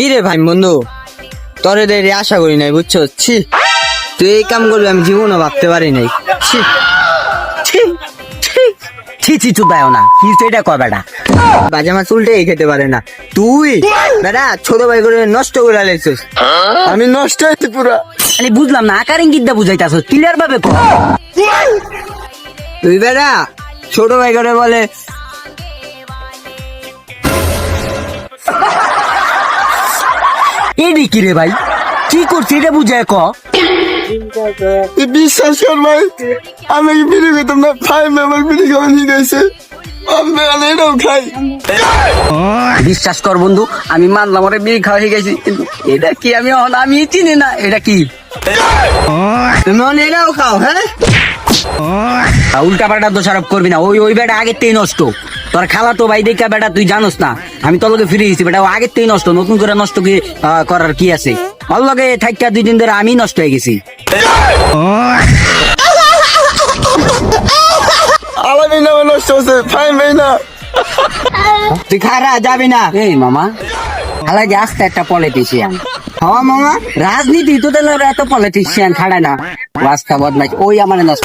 কি রে ভাই বন্ধু? তোরে দেরি আশা করি নাই, বুঝছ? ছি। তুই এই কাম করবি, আমি জীবনও ভাবতে পারি নাই। ছি। ছি ছি ছি না। কি এটা কয় বাজে মাছ উল্টেই খেতে পারে না। তুই? বেটা, ছোট ভাই করে নষ্ট করে আলাইছিস আমি নষ্ট হইতে পুরো। আমি বুঝলাম না, আকার ইঙ্গিত দা বুঝাইতাছ ক্লিয়ার ভাবে তুই বেটা, ছোট ভাই করে বলে এডি কি রে ভাই? কি করছিস এটা বুঝায় ক। বিশ্বাস কর ভাই আমি কি বিড়ি খেতাম না ভাই আমার বিড়ি খাওয়া নিয়ে গেছে বিশ্বাস কর বন্ধু আমি মানলাম ওরে বিয়ে খাওয়া হয়ে গেছি কিন্তু এটা কি আমি আমি চিনি না এটা কি? তুমি এটাও খাও হ্যাঁ? উল্টা পাল্টা দোষারোপ করবি না ওই ওই বেটা আগের তেই নষ্ট। তোর খালা তো ভাই দেখা বেটা তুই জানোস না। আমি তোর লগে ফিরে গেছি বেটা ও আগের তেই নষ্ট নতুন করে নষ্ট কি করার কি আছে? ওর লগে থাইকা দুই দিন ধরে আমি নষ্ট হয়ে গেছি। আমার নামে নষ্ট হচ্ছে ভাই ভাই না। তুই খারা যাবি না। এই মামা যে আসতে একটা পলিটিশিয়ান হওয়া মামা রাজনীতি তো দিল এত পলিটিশিয়ান খাড়ায় না। রাস্তা বদমাইশ ওই আমার নষ্ট।